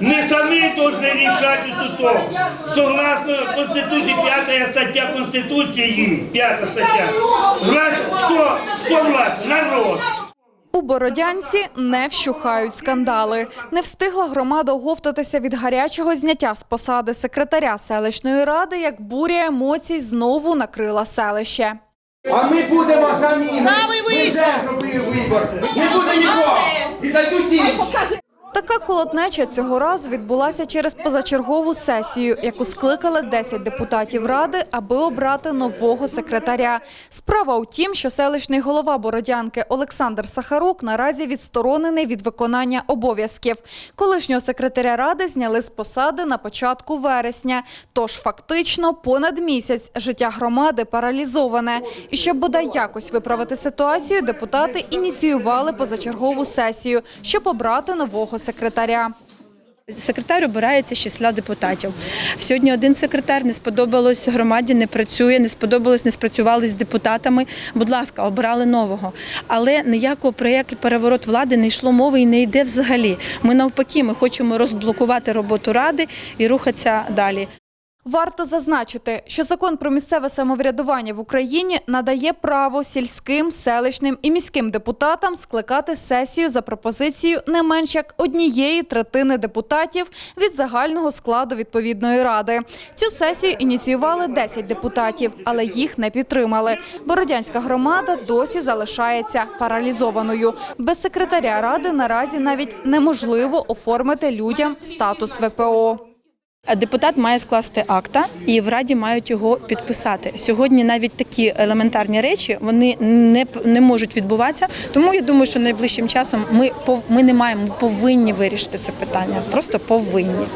Мы сами должны решать тут. Согласно Конституции, пятая статья Конституции, пятая статья. Власть кто? Кто власть? Народ. У Бородянці не вщухають скандали. Не встигла громада оговтатися від гарячого зняття з посади секретаря селищної ради, як буря емоцій знову накрила селище. А ми будемо самі. Ми, ми вже зробили вибор. Не буде нікого. І зайдуть ті. Така колотнеча цього разу відбулася через позачергову сесію, яку скликали 10 депутатів ради, аби обрати нового секретаря. Справа у тім, що селищний голова Бородянки Олександр Сахарук наразі відсторонений від виконання обов'язків. Колишнього секретаря ради зняли з посади на початку вересня. Тож фактично понад місяць життя громади паралізоване. І щоб бодай якось виправити ситуацію, депутати ініціювали позачергову сесію, щоб обрати нового секретаря. Секретар обирається з числа депутатів. Сьогодні один секретар не сподобалось громаді, не працює, не сподобалось, не спрацювали з депутатами. Будь ласка, обрали нового. Але ніякого про який переворот влади не йшло мови і не йде взагалі. Ми навпаки, ми хочемо розблокувати роботу ради і рухатися далі. Варто зазначити, що закон про місцеве самоврядування в Україні надає право сільським, селищним і міським депутатам скликати сесію за пропозицією не менш як однієї третини депутатів від загального складу відповідної ради. Цю сесію ініціювали 10 депутатів, але їх не підтримали. Бородянська громада досі залишається паралізованою. Без секретаря ради наразі навіть неможливо оформити людям статус ВПО. Депутат має скласти акта, і в раді мають його підписати. Сьогодні навіть такі елементарні речі вони не, не можуть відбуватися. Тому я думаю, що найближчим часом ми ми не маємо, ми повинні вирішити це питання. Просто повинні.